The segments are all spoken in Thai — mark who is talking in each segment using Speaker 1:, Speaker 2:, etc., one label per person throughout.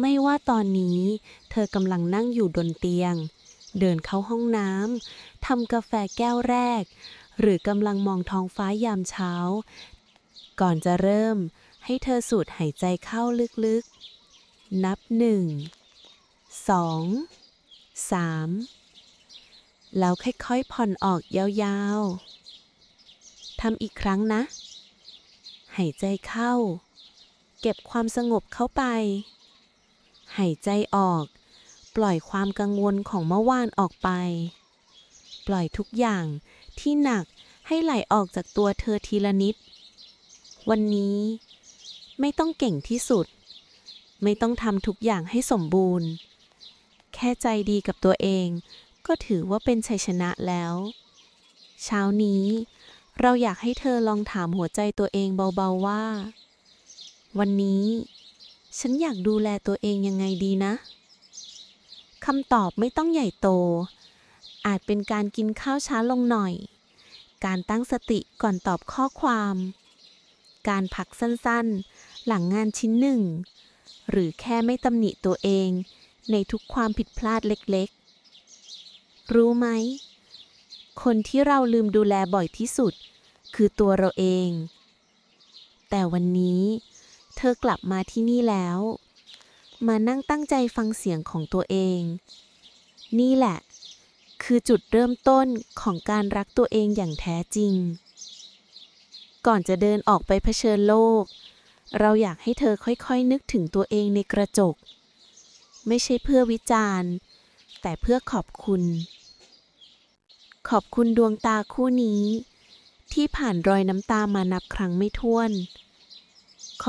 Speaker 1: ไม่ว่าตอนนี้ เธอกำลังนั่งอยู่บนเตียง เดินเข้าห้องน้ำทำกาแฟแก้วแรก หรือกำลังมองท้องฟ้ายามเช้า ก่อนจะเริ่ม ให้เธอสูดหายใจเข้าลึกๆ นับหนึ่งสองสามแล้วค่อยๆ ผ่อนออกยาวๆ ทำอีกครั้งนะ หายใจเข้า เก็บความสงบเข้าไป หายใจออก ปล่อยความกังวลของเมื่อวานออกไป ปล่อยทุกอย่างที่หนักให้ไหลออกจากตัวเธอทีละนิด วันนี้ ไม่ต้องเก่งที่สุด ไม่ต้องทำทุกอย่างให้สมบูรณ์ แค่ใจดีกับตัวเอง ก็ถือว่าเป็นชัยชนะแล้ว เช้านี้ เราอยากให้เธอลองถามหัวใจตัวเองเบาๆว่า วันนี้ ฉันอยากดูแลตัวเองยังไงดีนะ คำตอบไม่ต้องใหญ่โต อาจเป็นการกินข้าวช้าลงหน่อย การตั้งสติก่อนตอบข้อความ การพักสั้นๆ หลังงานชิ้นหนึ่ง หรือแค่ไม่ตำหนิตัวเองในทุกความผิดพลาดเล็กๆ รู้ไหม คนที่เราลืมดูแลบ่อยที่สุด คือตัวเราเอง แต่วันนี้ เธอกลับมาที่นี่แล้ว มานั่งตั้งใจฟังเสียงของตัวเอง นี่แหละ คือจุดเริ่มต้นของการรักตัวเองอย่างแท้จริง ก่อนจะเดินออกไปเผชิญโลก เราอยากให้เธอค่อยๆนึกถึงตัวเองในกระจก ไม่ใช่เพื่อวิจารณ์ แต่เพื่อขอบคุณ ขอบคุณดวงตาคู่นี้ ที่ผ่านรอยน้ำตามานับครั้งไม่ถ้วน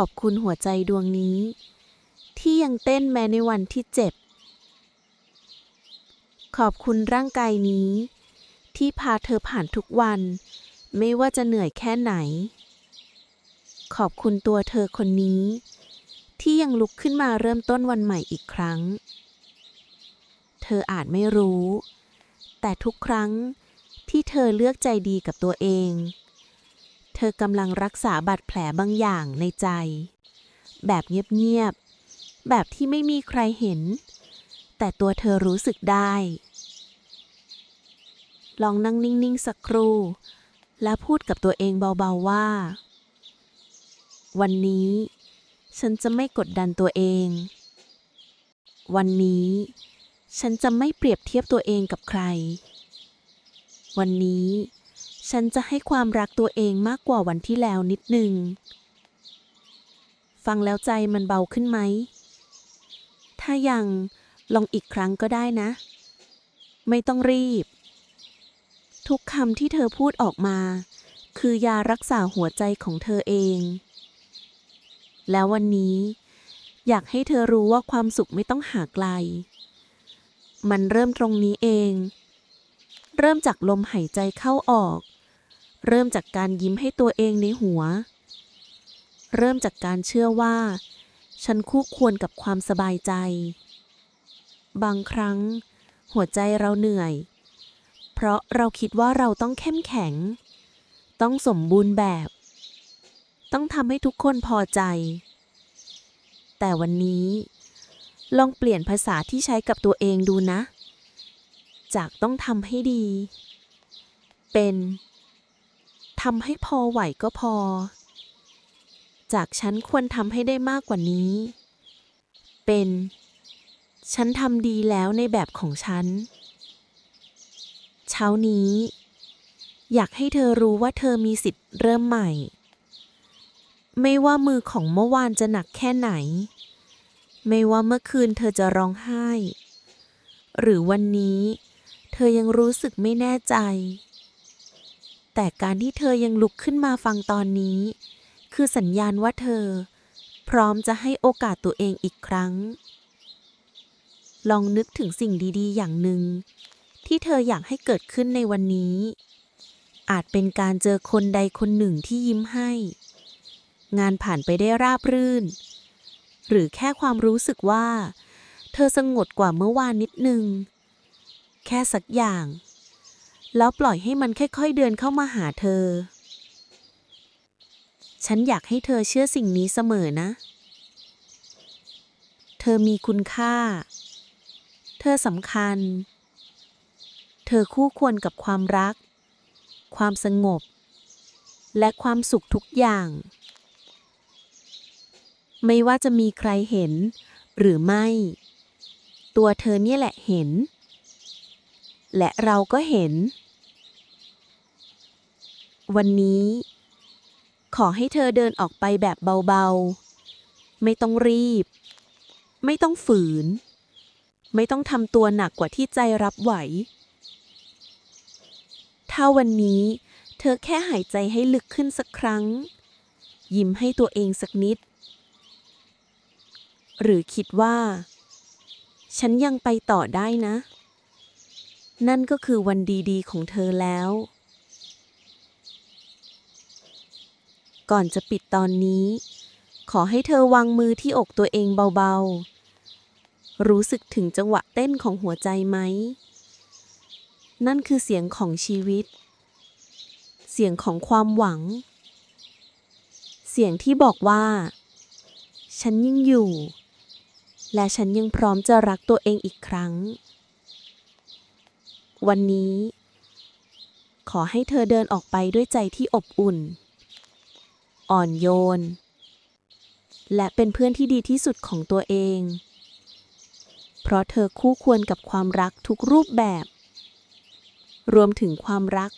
Speaker 1: อบคุณหัวใจดวงนี้ ที่ยังเต้นแม้ในวันที่เจ็บ ขอบคุณร่างกายนี้ ที่พาเธอผ่านทุกวัน ไม่ว่าจะเหนื่อยแค่ไหน ขอบคุณตัวเธอคนนี้ ที่ยังลุกขึ้นมาเริ่มต้นวันใหม่อีกครั้ง เธออาจไม่รู้ แต่ทุกครั้งที่เธอเลือกใจดีกับตัวเอง ธอกำลังรักษาบาดแผลบางอย่างในใจ แบบเงียบๆ แบบที่ไม่มีใครเห็น แต่ตัวเธอรู้สึกได้ ลองนั่งนิ่งๆ สักครู่ และพูดกับตัวเองเบาๆว่า วันนี้ ฉันจะไม่กดดันตัวเอง วันนี้ ฉันจะไม่เปรียบเทียบตัวเองกับใคร วันนี้ ฉันจะให้ความรักตัวเองมากกว่าวันที่แล้วนิดนึง ฟังแล้วใจมันเบาขึ้นไหม ถ้ายังลองอีกครั้งก็ได้นะ ไม่ต้องรีบ ทุกคำที่เธอพูดออกมา คือยารักษาหัวใจของเธอเอง แล้ววันนี้ อยากให้เธอรู้ว่าความสุขไม่ต้องหาไกล มันเริ่มตรงนี้เอง เริ่มจากลมหายใจเข้าออก เริ่มจากการยิ้มให้ตัวเองในหัว เริ่มจากการเชื่อว่า ฉันคู่ควรกับความสบายใจ บางครั้ง หัวใจเราเหนื่อย เพราะเราคิดว่าเราต้องเข้มแข็ง ต้องสมบูรณ์แบบ ต้องทำให้ทุกคนพอใจ แต่วันนี้ ลองเปลี่ยนภาษาที่ใช้กับตัวเองดูนะ จากต้องทำให้ดี เป็น ทำให้พอไหวก็พอ จากฉันควรทำให้ได้มากกว่านี้ เป็น ฉันทำดีแล้วในแบบของฉัน เช้านี้ อยากให้เธอรู้ว่าเธอมีสิทธิ์เริ่มใหม่ ไม่ว่ามือของเมื่อวานจะหนักแค่ไหน ไม่ว่าเมื่อคืนเธอจะร้องไห้ หรือวันนี้ เธอยังรู้สึกไม่แน่ใจ แต่การที่เธอยังลุกขึ้นมาฟังตอนนี้ คือสัญญาณว่าเธอ พร้อมจะให้โอกาสตัวเองอีกครั้ง ลองนึกถึงสิ่งดีๆ อย่างหนึ่ง ที่เธออยากให้เกิดขึ้นในวันนี้ อาจเป็นการเจอคนใดคนหนึ่งที่ยิ้มให้ งานผ่านไปได้ราบรื่น หรือแค่ความรู้สึกว่า เธอสงบกว่าเมื่อวานนิดนึง แค่สักอย่าง แล้วปล่อยให้มันค่อยๆเดินเข้ามาหาเธอ ฉันอยากให้เธอเชื่อสิ่งนี้เสมอนะ เธอมีคุณค่า เธอสำคัญ เธอคู่ควรกับความรัก ความสงบ และความสุขทุกอย่าง ไม่ว่าจะมีใครเห็นหรือไม่ ตัวเธอเนี่ยแหละเห็น และเราก็เห็น วันนี้ ขอให้เธอเดินออกไปแบบเบาๆ ไม่ต้องรีบ ไม่ต้องฝืน ไม่ต้องทำตัวหนักกว่าที่ใจรับไหว ถ้าวันนี้เธอแค่หายใจให้ลึกขึ้นสักครั้ง ยิ้มให้ตัวเองสักนิด หรือคิดว่า ฉันยังไปต่อได้นะ นั่นก็คือวันดีๆ ของเธอแล้ว ก่อนจะปิดตอนนี้ ขอให้เธอวางมือที่อกตัวเองเบาๆ รู้สึกถึงจังหวะเต้นของหัวใจไหม นั่นคือเสียงของชีวิต เสียงของความหวัง เสียงที่บอกว่า ฉันยังอยู่ และฉันยังพร้อมจะรักตัวเองอีกครั้ง วันนี้ ขอให้เธอเดินออกไปด้วยใจที่อบอุ่น อ่อนโยน และเป็นเพื่อนที่ดีที่สุดของตัวเอง เพราะเธอคู่ควรกับความรักทุกรูปแบบ รวมถึงความรัก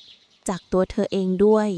Speaker 1: จากตัวเธอเองด้วย